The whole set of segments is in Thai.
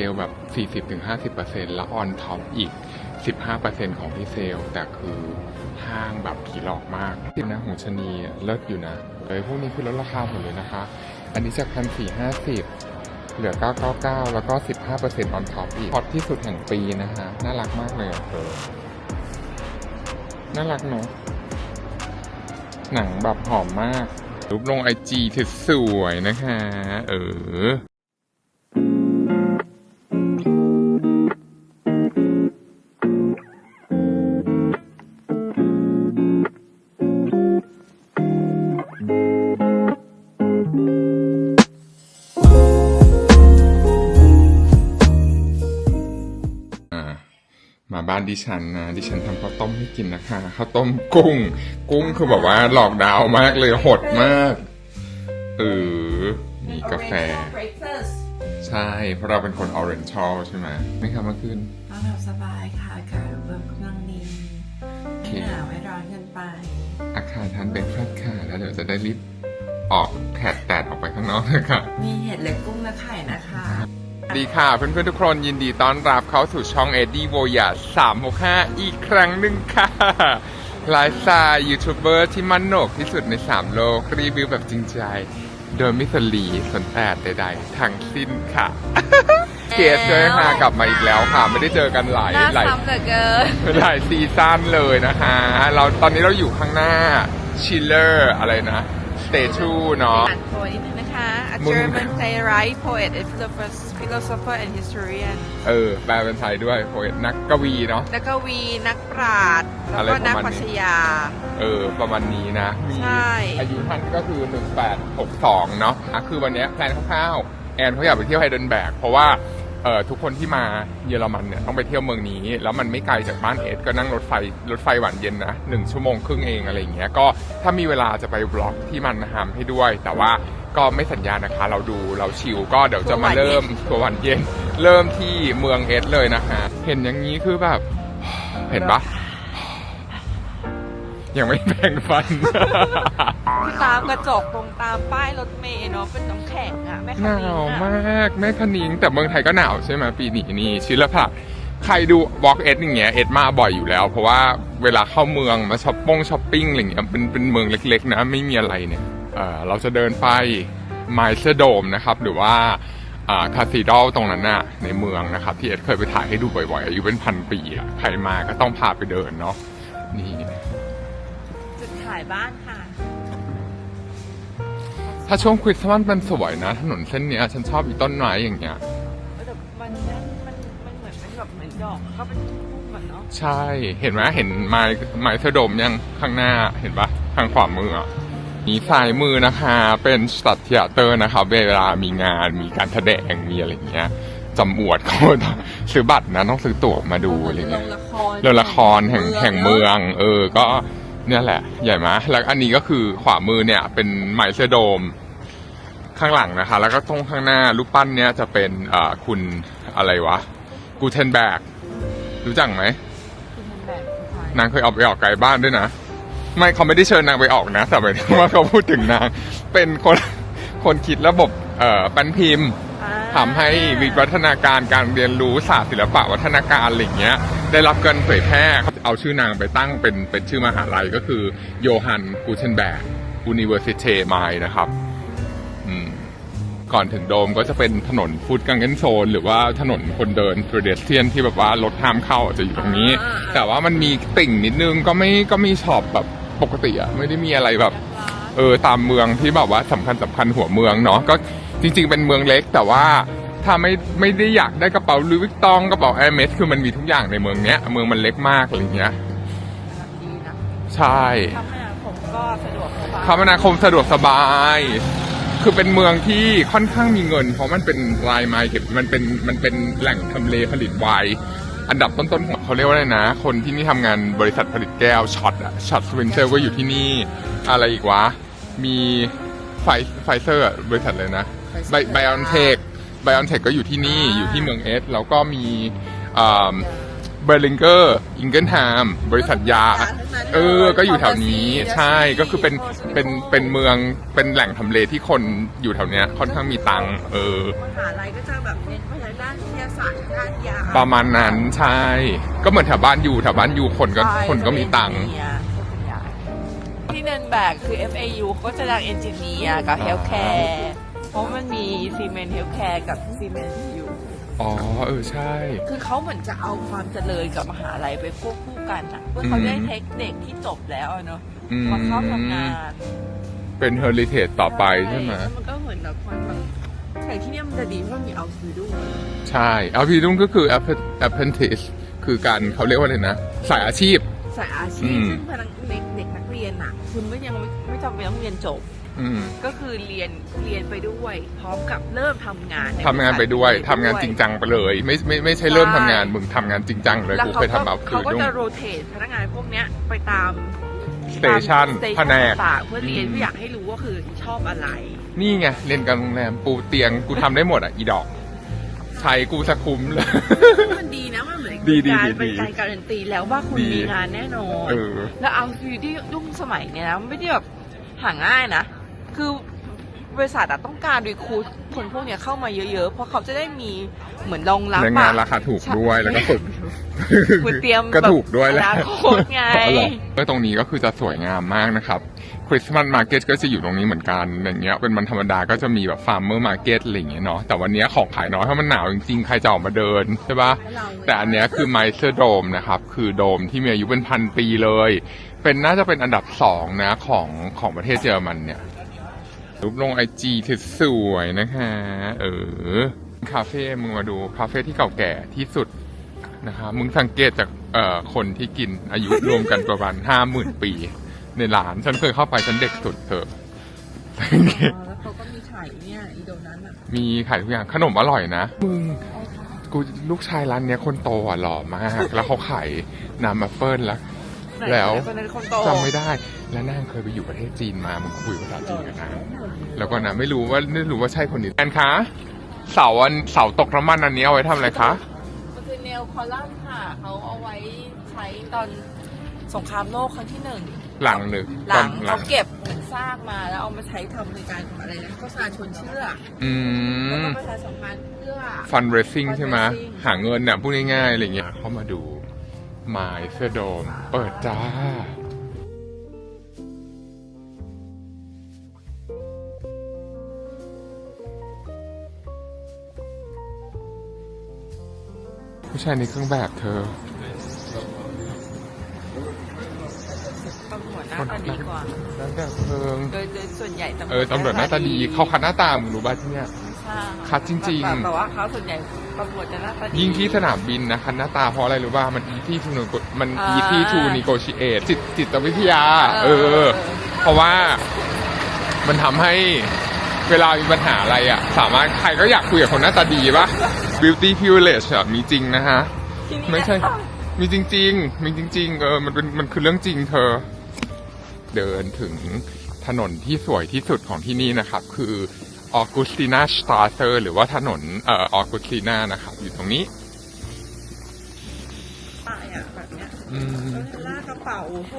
เซลแบบ 40-50%แล้วออนท็อปอีก 15%ของที่เซลแต่คือห้างแบบผีหลอกมากที่นะของชนีเลิศอยู่นะเลยพวกนี้คือลดราคาหมดเลยนะคะ อันนี้จากพันสี่ห้าสิบเหลือ 999 แล้วก็ 15%ออนท็อปอีกฮอตที่สุดแห่งปีนะฮะ น่ารักมากเลยเธอน่ารักเนาะหนังแบบหอมมากรูปลงไอจีสวยนะคะ เออ ดิฉันนะดิฉันทำข้าวต้มให้กินนะคะข้าวต้มกุ้ง กุ้งคือแบบว่าหลอกดาวมากเลยหดมากเออมีกาแฟ breakfast ใช่เพราะเราเป็นคน Oriental ใช่ไหมไม่ครับเมื่อคืนนอนหลับสบายค่ะอากาศเบิร์กำลังดีไม่หนาวไม่ร้อนเกินไป อาคารทานเบรกฟาสต์ค่ะ แล้วเดี๋ยวจะได้รีบออกแผดแดดออกไปข้างนอกนะคะมีเห็ดเล็กกุ้งและไข่นะคะสวัส ดีค่ะ เพื่อนๆทุกคนยินดีต้อนรับเข้าสู่ช่องเอ็ดดี้โวยา365อีกครั้งหนึ่งค่ะไลฟ์สไตล์ยูทูบเบอร์ที่มั่นโหนกที่สุดใน 3 โลก รีวิวแบบจริงใจ โดยไม่สลีสนแต่ใดๆทั้งสิ้นค่ะ เกสด้วยค่ะกลับมาอีกแล้วค่ะ ไม่ได้เจอกันหลายหน้าหลายซ้ำเหลือเกินหลายซีซั่นเลยนะคะ เราตอนนี้เราอยู่ข้างหน้าชิลเลอร์อะไรนะสเตชูเนาะอ่านโพยนิดนึง นะคะ A มึง German playwright poet and philosopher philosopher and historian เออแปลเป็นไทยด้วยโพเอตนักกวีเนาะนักกวีนักปราชญ์แล้วอะไรก็ประนักมาณนี้ปรัชญา เออ ประมาณนี้นะ มีใช่ อายุท่านก็คือ 1862 เนาะอะคือวันเนี้ยแพลนคร่าวๆ แอนเขาอยากไปเที่ยวไฮเดนแบก เพราะว่าเออทุกคนที่มาเยอรมันเนี่ยต้องไปเที่ยวเมืองนี้ แล้วมันไม่ไกลจากบ้านเอสก็นั่งรถไฟรถไฟหวานเย็นนะหนึ่งชั่วโมงครึ่งเองอะไรอย่างเงี้ยก็ถ้ามีเวลาจะไปบล็อกที่มันหามให้ด้วย แต่ว่า ก็ไม่สัญญานะคะ เราดูเราชิลก็เดี๋ยวจะมาเริ่มตัวหวานเย็น เริ่มที่เมืองเอสเลยนะคะ เห็นอย่างนี้คือแบบ เห็นปะยังไม่แบ่งฟัน ตามกระจกตรงตามป้ายรถเมล์เนาะเป็นน้ำแข็งอะแม่หคันนานี้วอะมากแม่คณิงแต่เมืองไทยก็หนาวใช่ไหมปีนี้นี่ชิลผักใครดูวอล์กเอสอย่างเงี้ยเอสมาบ่อยอยู่แล้ว เพราะว่าเวลาเข้าเมืองมาช้อปปงช้อปปิ้งอะไรเงี้ยเป็นเป็นเมืองเล็กๆ นะ ไม่มีอะไรเนี่ย เออเราจะเดินไปไมเซโดมนะครับ หรือว่าคาซีดอลตรงนั้นน่ะในเมืองนะครับ ที่เอสเคยไปถ่ายให้ดูบ่อยๆอายุเป็นพันปีอะใครมาก็ต้องพาไปเดินเนาะนี่จุดขายบ้านค่ะ ถ้าช่วงคริสต์มาสมันสวยนะ ถนนเส้นเนี้ยฉันชอบอีต้นไม้อย่างเงี้ยแต่มันนั่นมันมันเหมือนเป็นแบบเหมือนดอกก็เป็นพุ่มเหมือนเนาะใช่เห็นไหมเห็นไม้ไม้เสอดมยังข้างหน้าเห็นปะทางขวามืออะ นี่ซ้ายมือนะคะ เป็นสตัดเทียเตอร์นะครับ เวลามีงานมีการแสดงมีอะไรอย่างเงี้ยจำอวดเขาต้องซื้อบัตรนะต้องซื้อตั๋วมาดูอะไรลเงี้งยละครเรื่องละครแห่งแห่งเมือง เออ ก็เนี่ยแหละ ใหญ่ไหมแล้วอันนี้ก็คือขวามือเนี่ย เป็นไมเซโดมข้างหลังนะคะ แล้วก็ตรงข้างหน้ารูปปั้นเนี่ยจะเป็นเอ่อคุณอะไรวะ กูเทนแบก รู้จักไหมนางเคยออกไปออกไกลบ้านด้วยนะ ไม่เขาไม่ได้เชิญนางไปออกนะแต่หมายถึงว่าเขาพูดถึงนาง เป็นคนคนคิดระบบเอ่อปันพิมพ์อ่าทำให้วิวัฒนาการการเรียนรู้ศาสตร์ศิลปะวัฒนาการอะไรอย่างเงี้ย ได้รับการเผยแพร่เอาชื่อนางไปตั้งเป็นเป็นชื่อมหาลัยก็คือโยฮันกูเทนแบก University m i นะครับอืม ก่อนถึงโดมก็จะเป็นถนนฟุตกังเกนโซน หรือว่าถนนคนเดิน p e d e s t r i a n ที่แบบว่ารถห้ามเข้าจะอยู่ตรงนี้ แต่ว่ามันมีติ่งนิดนึงก็ไม่ก็มีช็อปแบบปกติอะไม่ได้มีอะไรแบบเออตามเมืองที่แบบว่าสำคัญสำคัญหัวเมืองเนาะก็จริง ๆ เป็นเมืองเล็กแต่ว่าถ้าไม่ไม่ได้อยากได้กระเป๋าลุยวิกตองกระเป๋าแอร์เมสคือมันมีทุกอย่างในเมืองเนี้ยเมืองมันเล็กมากอะไรเงี้ยดีนะใช่คมนาคมก็สะดวกสบายคมนาคมสะดวกสบาย คือเป็นเมืองที่ค่อนข้างมีเงิน เพราะมันเป็นลายไม้เก็บมันเป็นมันเป็นแหล่งทำเลผลิตไวน์อันดับต้นๆของเขาเรียกว่าอะไรนะ คนที่นี่ทำงานบริษัทผลิตแก้วช็อตอะช็อตสวินเซอร์ก็อยู่ที่นี่ อะไรอีกวะ มีไฟไฟเซอร์อะบริษัทเลยนะไบไบออนเทคไบออนเทคก็อยู่ที่นี่อยู่ที่เมืองเอสแล้วก็มีบ เบอร์ลิงเกอร์อิงเกิลไทม์บริษัทยา เออ ก็อยู่แถวนี้ ใช่ ก็คือเป็น เป็น เป็นเมือง เป็นแหล่งทำเลที่คนอยู่แถวเนี้ยค่อนข้างมีตังค์เออ มหาลัยก็จะแบบเน้นไปทางด้านวิทยาศาสตร์ทางด้านยาประมาณนั้น ใช่ ก็เหมือนแถวบ้านอยู่แถวบ้านอยู่คนก็ใช่คนก็มีตังค์ ที่เนินแบกคือ FAU ก็จะดังเอนจิเนียร์กับเฮลท์แคร์เพราะมันมีซีเมนต์เฮลท์แคร์กับซีเมนต์ อยู่อ๋อเออใช่ คือเขาเหมือนจะเอาความเจริญกับมหาลัยไปควบคู่กันอะเพื่อเขาได้เทคเด็กที่จบแล้วอะเนาะอืม มาเข้าทำงานเป็นเฮอริเทจต่อไปใช่ไหมแล้วมันก็เหมือนแบบคนแบบแต่ที่เนี่ยมันจะดีเพราะมีเอาซีด้วย ใช่เอาพีดุ้งก็คือ apprentice คือการเขาเรียกว่าอะไรนะ สายอาชีพ สายอาอืชีพมซึ่งพนักเด็กเด็กนักเรียนอะ คุณก็ยังไม่ไม่จำเป็นต้องเรียนจบ อืมก็คือเรียนเรียนไปด้วย พร้อมกับเริ่มทำงานในทำงานไปด้วยทำงานจริงจังไปเลย ไม่ไม่ไม่ใช่เริ่มทำงานมึงทำงานจริงจังเลยแล้วกูเขาเคยก็ทำเอาคืเขาอก็ดุ้งจะโรเตทพนักงานพวกเนี้ยไปตามสเตชันตาม station แผนกต่างๆเพื่อเรียนอืม เพื่ออยากให้รู้ว่าคือชอบอะไร นี่ไงเรียนการโรงแรมปูเตียงกูทำได้หมดอะอีดอก ใช้กูสะคุ้มเลย มันดีนะมันเหมือนดีดีการดีเป็นดีการการันตีแล้วว่าคุณดี มีงานแน่นอน เออ แล้วเอาคือที่ยุ่งสมัยเนี้ยนะไม่ได้แบบหาง่ายนะ คือบริษัทอะต้องการรีคูดคนพวกเนี้ยเข้ามาเยอะๆ เพราะเขาจะได้มีเหมือนรองรับแรงงานอะราคาถูกด้วยแล้วก็ฝึกคุณเตรียมก็ถูกด้วยแหละอนาคตไงอ๋อเหรอเออตรงนี้ก็คือจะสวยงามมากนะครับคริสต์มาสมาร์เก็ตก็จะอยู่ตรงนี้เหมือนกันอย่างเงี้ยเป็นวันธรรมดาก็จะมีแบบฟาร์มเมอร์มาร์เก็ตอะไรอย่างเงี้ยเนาะแต่วันเนี้ยของขายน้อยเพราะมันหนาวจริงๆ ใครจะออกมาเดินใช่ปะแต่อันเนี้ยคือไมเซอร์โดมนะครับคือโดมที่มีอายุเป็นพันปีเลย เป็นน่าจะเป็นอันดับสองนะของของประเทศเยอรมันเนี่ย รูปลงไอจีที่สวยนะคะ เออ คาเฟ่มึงมาดู คาเฟ่ที่เก่าแก่ที่สุดนะคะ มึงสังเกตจากเอ่อคนที่กินอายุรวมกันประมาณห้าหมื่นปี ในร้านฉันเคยเข้าไปฉันเด็กสุดเธอสังเกต แล้วเขาก็มีไข่เนี่ยอีโดนั้นอะมีขายทุกอย่างขนมอร่อยนะ มึง กูลูกชายร้านเนี้ยคนโตอะหล่อมาก แล้วเขาขายน้ำแอปเปิลแล้ว แล้วคนนั้นคนโตจำไม่ได้ แล้วนางเคยไปอยู่ประเทศจีนมามึงคุยภาษาจีนกับนางแล้วก็นะไม่รู้ว่าไม่รู้ว่าใช่คนนี้แอนคะเสาอันเสาตกน้ำมันอันนี้เอาไว้ทำอะไรคะมันคือเนลคอลัมน์ค่ะเขาเอาไว้ใช้ตอนสงครามโลกครั้งที่หนึ่งหลังหนึ่งหลังหลัเขางเก็บเหมือนซากมาแล้วเอามาใช้ทำในการอะไรนะโฆษณาชวนเชื่ออือแล้วม ก็ประชาสัมพันธ์เพื่อ ฟันเรซิ่งใช่ไหม fundraising หาเงินน่ะพูดง่ายๆอะไรเงี้ยเข้ามาดูไมเสื้อโดม เปิดจ้า ผู้ชายในเครื่องแบบเธอตำรวจหน้าตาดีกว่านั่นแบบเพลิงโดยโดยส่วนใหญ่ตำรวจเออตำรวจหน้าตาดีเขาคัดหน้าตามึงรู้ป่ะที่เนี่ยใช่คัดจริงๆแต่แต่ว่าเขาส่วนใหญ่ตำรวจจะหน้าตาดียิ่งที่สนามบินนะคันหน้าตาเพราะอะไรรู้ป่ะมันอีที่ทูมันอ่าอีที่ทูนิโกชิเอตจิตจิตวิทยา เอเอออเพราะว่ามันทำให้เวลามีปัญหาอะไรอะ สามารถใครก็อยากคุยกับคนหน้าตาดีป่ะ beauty privilege อะมีจริงนะฮะที่นี่ไม่ใช่ มีจริง ๆ มีจริง ๆ เออ มันเป็น มันคือเรื่องจริงเธอ เดินถึงถนนที่สวยที่สุดของที่นี่นะครับ คือออกุสตินาสตาเซอร์หรือว่าถนนเอ่อออกุสตินานะครับ อยู่ตรงนี้ป้ายอะแบบเนี้ยอืมแล้วลากกระเป๋าโอ้โห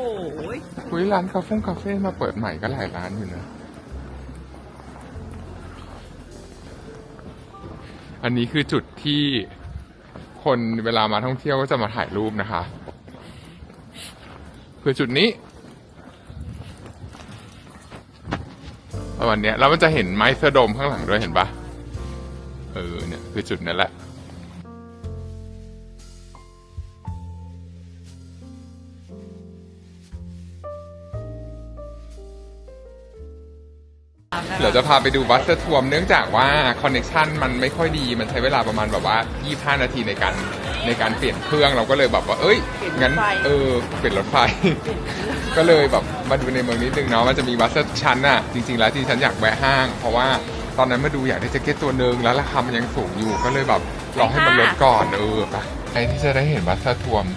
ยคุยร้านคาเฟ่คาเฟ่มาเปิดใหม่ก็หลายร้านอยู่นะ อันนี้คือจุดที่คนเวลามาท่องเที่ยวก็จะมาถ่ายรูปนะคะ คือจุดนี้ประมาณนี้แล้วมันจะเห็นไม้เสือดมข้างหลังด้วยเห็นปะเออเนี่ยคือจุดนั้นแหละ ดี๋ยวจะพาไปดูบัสเตอร์ทัวร์เนื่องจากว่าคอนเน็ชันมันไม่ค่อยดีมันใช้เวลาประมาณแบบว่า 25 นาทีในการในการเปลี่ยนเครื่องเราก็เลยแบบว่า เอ้ยงั้นเออเปลี่ยนรถไฟ ก็เลยแบบมาดูในเมืองนิดนึงเนาะมันจะมีบัสเตอร์ชั้นอะจริง ๆ แล้วที่ฉันอยากแวะห้าง เพราะว่าตอนนั้นมาดูอยากได้แจ็คเก็ตตัวหนึ่งแล้วราคามันยังสูงอยู่ก็เลยแบบรอให้มันลดก่อนเออไปใครที่จะได้เห็นบัสเตอร์ทัวร์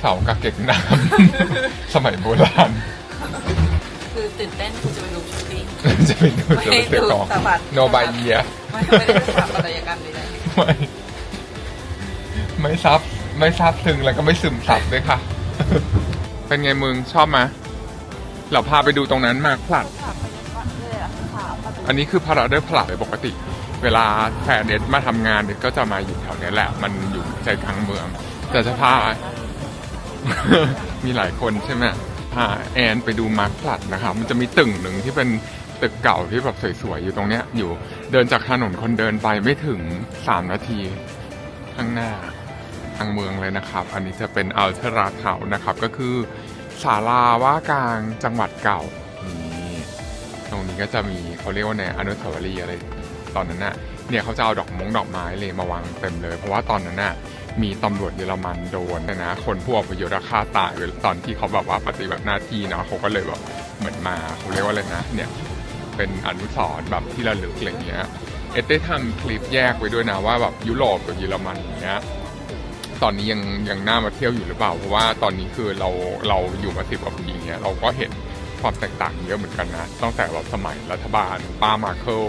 เสากะเก็กน้ำสมัยโบราณ คือตื่นเต้นคุณจะไปดูชุดนี้จะเป็นดูจะเป็นเสือกองไม่ดูสะบัด โนบายเยียไม่ไม่ได้ถามอะไรกันเลยนะไม่ไม่ซับไม่ซับซึ้งแล้วก็ไม่ซึมซับด้วยค่ะ เป็นไงมึงชอบไหมเราพาไปดูตรงนั้นมาพลัดอันนี้คือพาราเดอร์พลัดปกติ เวลาแฟนเน็ตมาทำงานเน็ตก็จะมาอยู่แถวเนี้ยแหละ มันอยู่ใจกลางเมือง แต่จะพา มีหลายคนใช่ไหม พาแอนไปดูมาร์คพลัดนะครับ มันจะมีตึงหนึ่งที่เป็นตึกเก่าที่แบบสวยๆอยู่ตรงเนี้ยอยู่เดินจากถนนคนเดินไปไม่ถึง 3 นาทีข้างหน้าทางเมืองเลยนะครับ อันนี้จะเป็นอัลเทราเทานะครับ ก็คือศาลาว่าการจังหวัดเก่านี่ตรงนี้ก็จะมีเขาเรียกว่าในอนุสาวรีย์อะไรตอนนั้นน่ะเนี่ยเขาจะเอาดอกมงดอกไม้เลยมาวางเต็มเลย เพราะว่าตอนนั้นน่ะ มีตำรวจเยอรมันโดนนะคนผู้อพยพฆ่าตายตอนที่เขาแบบว่าปฏิบัติหน้าที่เนาะเขาก็เลยแบบเหมือนมาเขาเรียกว่าอะไรนะเนี่ยเป็นอนุสรณ์แบบที่ระลึกอะไรเงี้ยเอ็ดได้ทำคลิปแยกไว้ด้วยนะว่าแบบยุโรปกับเยอรมันเงี้ยตอนนี้ยังยังน่ามาเที่ยวอยู่หรือเปล่า เพราะว่าตอนนี้คือเราเราอยู่มาสิบกว่าปีเนี้ยเราก็เห็นความแตกต่างเยอะเหมือนกันนะตั้งแต่แบบสมัยรัฐบาลป้ามาเคิล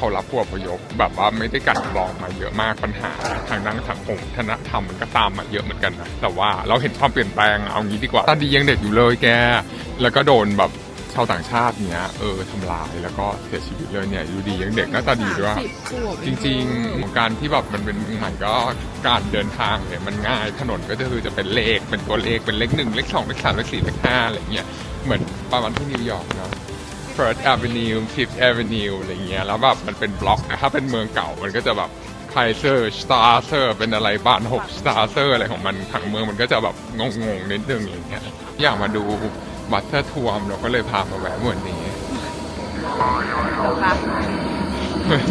เขารับผู้อพยพแบบว่าไม่ได้กัดกรองมาเยอะมากปัญหา ทางด้านสังคมวัฒนธรรมมันก็ตามมาเยอะเหมือนกันนะแต่ว่าเราเห็นความเปลี่ยนแปลงเอางี้ดีกว่าตาดียังเด็กอยู่เลยแก แล้วก็โดนแบบชาวต่างชาติเนี้ยเออทำลายแล้วก็เสียชีวิตเลยเนี่ยอยู่ดียังเด็กหน้าตาดีด้วยจริงๆของการที่แบบมันเป็นใหม่ก็การเดินทางเนี่ยมันง่ายถนนก็คือจะเป็นเลขเป็นตัวเลขเป็นเลขหนึ่งเลขสองเลขสามเลขสี่เลขห้าอะไรเงี้ยเหมือนประมาณที่นิวยอร์กเนาะ First Avenue Fifth Avenue อะไรเงี้ย แล้วแบบมันเป็นบล็อกนะถ้าเป็นเมืองเก่ามันก็จะแบบไคเซอร์สตาร์เซอร์เป็นอะไรบ้านหกสตาร์เซอร์อะไรของมันผังเมืองมันก็จะแบบงงๆนิดนึงอะไรเงี้ยอยากมาดูบัตเตอร์ทัวร์เราก็เลยพามาแวะเหมือนนี้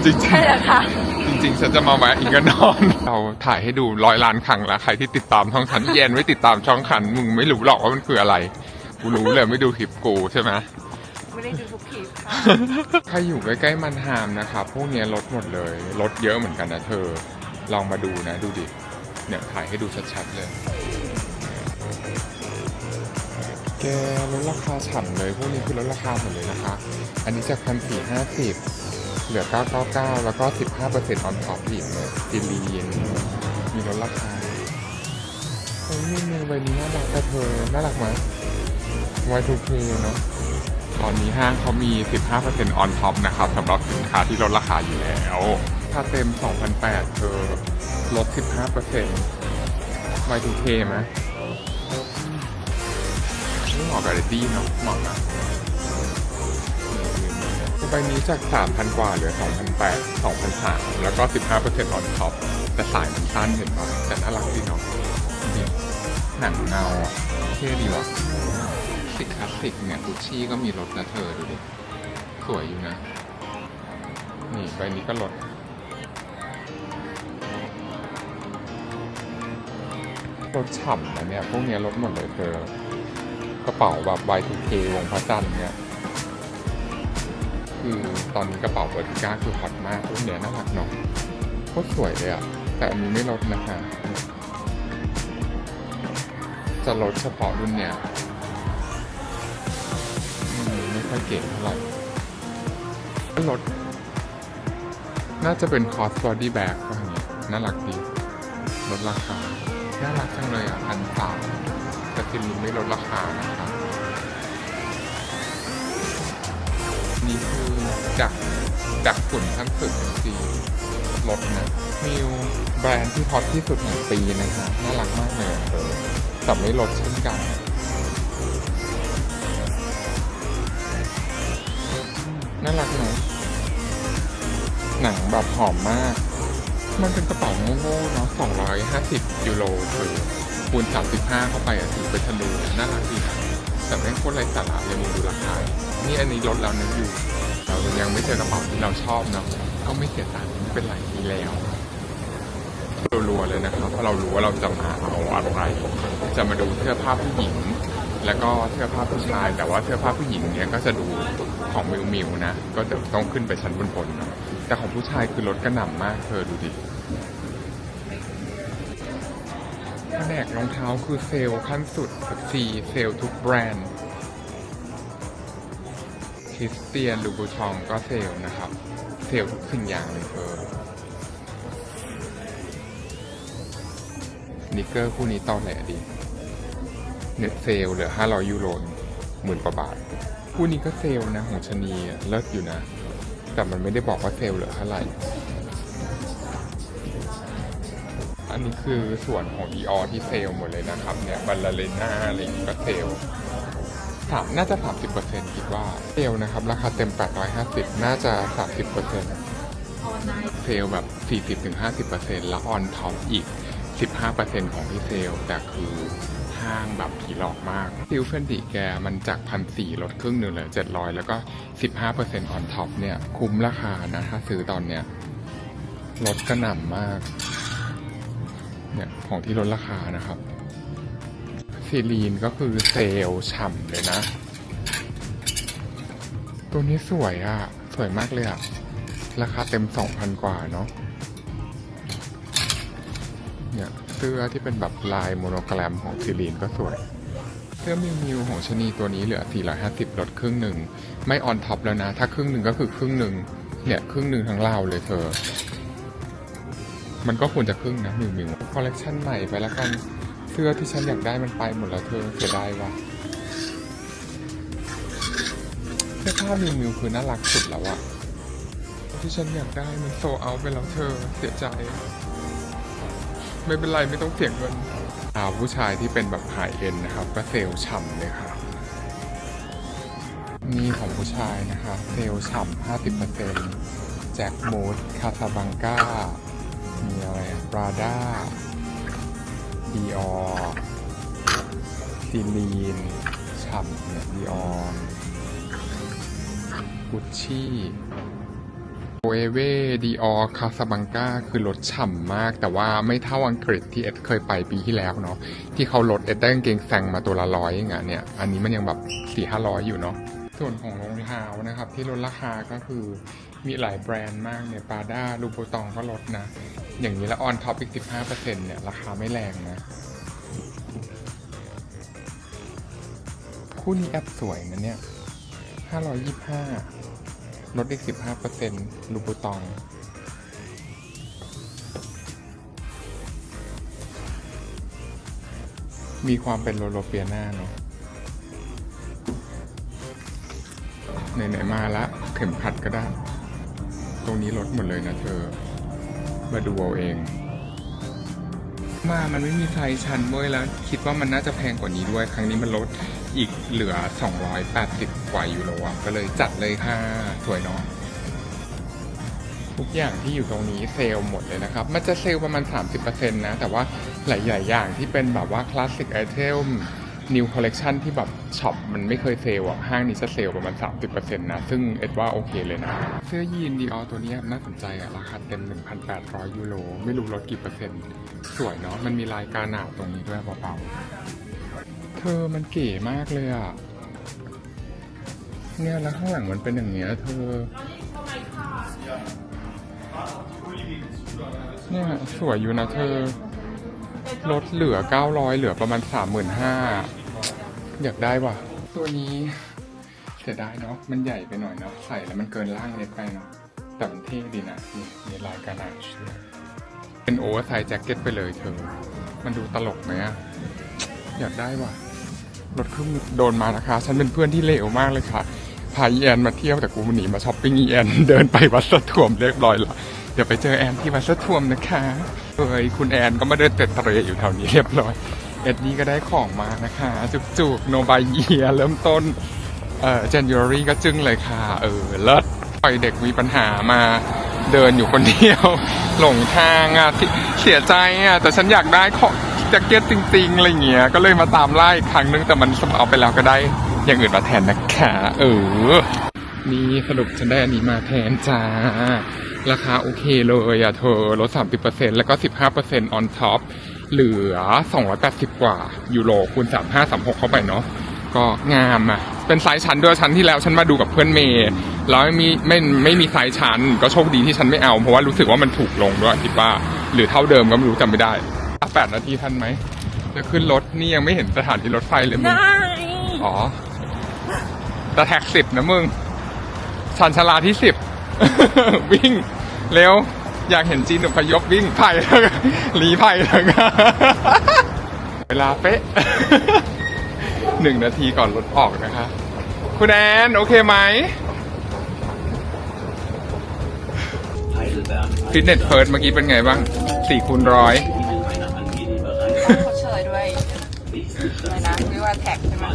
จริงๆใช่แล้วค่ะจริงๆฉันจะมาแวะอีกก็นอน เราถ่ายให้ดูร้อยล้านครั้งแล้วใครที่ติดตามช่องขันเย็นไม่ติดตามช่องขันมึงไม่รู้หรอกว่ามันคืออะไร กูรู้เลยไม่ดูคลิปกูใช่ไหมไม่ ใครอยู่ใกล้ๆมันฮามนะครับ พวกเนี้ยลดหมดเลยลดเยอะเหมือนกันนะเธอ ลองมาดูนะดูดิ เนี่ยถ่ายให้ดูชัดๆเลย แกลดราคาฉ่ำเลย พวกนี้คือลดราคาหมดเลยนะคะ อันนี้จากพันสี่ห้าสิบเหลือ 999 แล้วก็ 15%ออนท็อปอีกเลยจิลีนมีลดราคาเฮ้ยมีมือใบนี้น่ารักแต่เธอ น่ารักไหม Y2K เนาะ ตอนนี้ห้างเขามี 15%ออนท็อปนะครับสำหรับสินค้าที่ลดราคาอยู่แล้ว ถ้าเต็ม 2,800เธอลด 15% Y2K ไหมนี่เหมาะกับเรดดี้เนาะเหมาะนะใบนี้จาก 3,000 กว่าเหลือ 2,800 2,300 แล้วก็ 15%ออนท็อปแต่สายมันสั้นเห็นป่ะแต่น่ารักดีเนาะดีหนังเงาเท่ดีว่ะ สิกคลาสสิกเนี่ยกุชชี่ก็มีรถนะเธอดูดิ สวยอยู่นะ นี่ใบนี้ก็ลดรถฉ่ำนะเนี่ย พวกเนี้ยลดหมดเลยเธอกระเป๋าแบบ Y2K วงพระจันทร์เนี่ย คือตอนนี้กระเป๋าเบอร์ติก้าคือฮอตมากพวกเนี้ยน่ารักเนาะโคตรสวยเลยอะแต่อันนี้ไม่ลดนะคะ จะลดเฉพาะรุ่นเนี้ย เก่เท่าไหร่รถน่าจะเป็นคอสบอดี้แบ็กอะไรเงี้ยน่ารักดีลดราคา น่ารักจังเลยอะพันสามแต่ซิลินไม่ลดราคานะครับ นี่คือจากจากฝุ่นขั้นสุดสีลดนะมิวแบรนด์ที่ฮอตที่สุดแห่งปีนะฮะน่ารักมากเลยแต่ไม่ลดเช่นกัน น่ารักเนอะหนังแบบหอมมาก มันเป็นกระเป๋าโง่ๆเนาะ250 ยูโรคือคูณ 35 เข้าไปอะถือไปทะลอะน่ารักดีนะแต่ไม่งโคตรไร้สาระเลยมึงดูราคา นี่อันนี้ลดแล้วนะอยู่ เรายังไม่เจอกระเป๋าที่เราชอบเนาะก็ไม่เสียตังค์ไม่เป็นไรมีแล้วรัวๆเลยนะครับเพราะเรารู้ว่าเราจะมาเอาอะไร จะมาดูเสื้อผ้าผู้หญิง แล้วก็เสื้อผ้าผู้ชาย แต่ว่าเสื้อผ้าผู้หญิงเนี่ยก็จะดู ของมิวมิวนะ ก็เดี๋ยวต้องขึ้นไปชั้นบนๆเนะแต่ของผู้ชายคือลดกระหน่ำมากเธอดูดิแผนกรองเท้าคือเซลล์ขั้นสุดสีเซลล์ทุกแบรนด์คริสเตียนลูบูชองก็เซลล์นะครับ เซลล์ทุกสิ่งอย่างเลยเธอนิกเกอร์คู่นี้ตอแหลดี เน็ตเซลเหลือ 500 ยูโรหมื่นกว่าบาท คู่นี้ก็เซลนะของชนีเลิศอยู่นะ แต่มันไม่ได้บอกว่าเซลเหลือเท่าไหร่ อันนี้คือส่วนของ e อที่เซลหมดเลยนะครับเนี่ยบัลลาเลน่าอะไรอย่างงี้ก็เซลสามน่าจะ 30%คิดว่าเซลนะครับ ราคาเต็ม 850 น่าจะ 30%เซลแบบ 40-50%แล้วออนท็อปอีก 15%ของที่เซลแต่คือ ห้างแบบผีหลอกมากซิลเฟนดิแกมันจากพันสี่ลดครึ่งหนึ่งเหลือ700แล้วก็15%อร์เซ็นต์ออนท็อปเนี่ย คุ้มราคานะถ้าซื้อตอนเนี้ยลดกระหน่ำมาก เนี่ยของที่ลดราคานะครับซีลีนก็คือเซลฉ่ำเลยนะ ตัวนี้สวยอะ่ะ สวยมากเลยอะ่ะ ราคาเต็ม 2,000 กว่าเนาะ เสื้อที่เป็นแบบลายโมโนแกรมของซีลีนก็สวย เสื้อมิวมิวของชนีตัวนี้เหลือ 450 ลดครึ่งหนึ่ง ไม่ออนท็อปแล้วนะ ถ้าครึ่งหนึ่งก็คือครึ่งหนึ่งเนี่ยครึ่งหนึ่งทั้งเราเลยเธอ มันก็ควรจะครึ่งนะมิวมิวคอลเลกชันใหม่ไปแล้วกันเสื้อที่ฉันอยากได้มันไปหมดแล้วเธอเสียดายว่ะเสื้อผ้ามิวมิวคือน่ารักสุดแล้วอะที่ฉันอยากได้มันโซเอาไปแล้วเธอเสียใจ ไม่เป็นไรไม่ต้องเสียเงินอาผู้ชายที่เป็นแบบไฮเอ็นนะครับ ก็เซลฉ่ำเลยค่ะนี่ของผู้ชายนะคะ เซลล์ฉ่ำ50%แจ็คมูดคาซาบังกามีอะไรปราด้าดีออซีลีนฉ่ำเนี่ยดีออกุชชี่ โอเอเวดีออคาซาบังกาคือรถฉ่ำมาก แต่ว่าไม่เท่าอังกฤษที่เอ็ดเคยไปปีที่แล้วเนาะที่เขาลดเอ็ดได้กางเกงแซงมาตัวละร้อยอย่างเงี้ยเนี่ยอันนี้มันยังแบบสี่ห้าร้อยอยู่เนาะส่วนของรองเท้านะครับ ที่ลดราคาก็คือมีหลายแบรนด์มากเนี่ยปาด้าลูโบตองก็ลดนะ อย่างนี้แล้วออนท็อปอีก15%เปอร์เซ็นต์เนี่ยราคาไม่แรงนะคู่นี้แอปสวยนะเนี่ย525 ลดอีก 15%ลูบูตองมีความเป็นโลโลเปียนาเนาะไหนๆมาละเข็มขัดก็ได้ ตรงนี้ลดหมดเลยนะเธอ มาดูเอาเอง มามันไม่มีไซชันเว้ยแล้ว คิดว่ามันน่าจะแพงกว่านี้ด้วย ครั้งนี้มันลด อีกเหลือ 280 กว่ายูโรอะก็เลยจัดเลยค่ะ สวยเนาะทุกอย่างที่อยู่ตรงนี้เซลล์หมดเลยนะครับ มันจะเซลล์ประมาณ 30%นะ แต่ว่าหลายๆอย่างที่เป็นแบบว่าคลาสสิกไอเทมนิวคอลเล t ชันที่แบบช็อปมันไม่เคยเซลล์อะ ห้างนี้จะเซลล์ประมาณ 30%นะ ซึ่งเอ็ดว่าโอเคเลยนะ เสื้อยีนดีออตัวนี้น่าสนใจอะ ราคาเต็ม 1,800 ยูโร ไม่รู้ลดกี่เปอร์เซ็นต์ สวยเนาะมันมีลายกาหนาวตรงนี้ด้วยเบาๆ เธอมันเก๋มากเลยอะ เนี่ยแล้วข้างหลังมันเป็นอย่างเงี้ยเธอ เนี่ยสวยอยู่นะเธอ ลดเหลือ 900 เหลือประมาณ 35,000 อยากได้ว่ะ ตัวนี้เสียดายเนาะ มันใหญ่ไปหน่อยเนาะ ใส่แล้วมันเกินร่างเล็กไปเนาะ แต่มันเท่ดีนะนี่มีลายกระดาษเป็นโอเวอร์ไซส์แจ็คเก็ตไปเลยเธอ มันดูตลกไหมอะอยากได้ว่ะ รถขึ้นโดนมานะคะ ฉันเป็นเพื่อนที่เลวมากเลยค่ะ พาอีแอนมาเที่ยวแต่กูหนีมาช้อปปิ้งอีแอนเดินไปวัดสะถ่วมเรียบร้อยละเดี๋ยวไปเจอแอนที่วัดสะถ่วมนะคะเอ้ยคุณแอนก็มาเดินเตะเตะอยู่แถวนี้เรียบร้อย เอ็ดดี้ก็ได้ของมานะคะ จุกๆโนบายเยียเริ่มต้นเอ่อ January ก็จึ้งเลยค่ะ เออเลิศปล่อยเด็กมีปัญหามาเดินอยู่คนเดียว หลงทางอะเสีเสียใจอะแต่ฉันอยากได้ของ แจ็คเก็ตจริงๆอะไรเงี้ย ก็เลยมาตามไล่อีกครั้งนึงแต่มันสมเอาไปแล้วก็ได้ อย่างอื่นมาแทนนะคะเออ นี่สรุปฉันได้อันนี้มาแทนจ้า ราคาโอเคเลยอะเธอลด 30%แล้วก็ 15% on top เหลือ 280 กว่า ยูโรคูณ 3536 เข้าไปเนาะก็งามอะ เป็นไซส์ชั้นด้วยชั้นที่แล้วฉันมาดูกับเพื่อนเมย์แล้วไม่มีไม่ไม่มีไซส์ชั้น ก็โชคดีที่ฉันไม่เอา เพราะว่ารู้สึกว่ามันถูกลงด้วยคิดว่าหรือเท่าเดิมก็ไม่รู้จำไม่ได้ แปดนาทีทันไหม จะขึ้นรถนี่ยังไม่เห็นสถานีรถไฟเลยมึงได้อ๋อแต่แท็กสิบนะมึง ชันชาลาที่สิบ วิ่ง เร็ว อยากเห็นจีนอพยพวิ่งไผ่แล้วก็หลีไผ่แล้วก็เวลาเป๊ะหนึ่งนาทีก่อนรถออกนะคะ คุณแอน โอเคไหมฟิตเนสเพิร์ดเมื่อกี้เป็นไงบ้างสี่คูณร้อย เขาเชยด้วยอะไรนะเรียกว่าแท็กใช่ไหม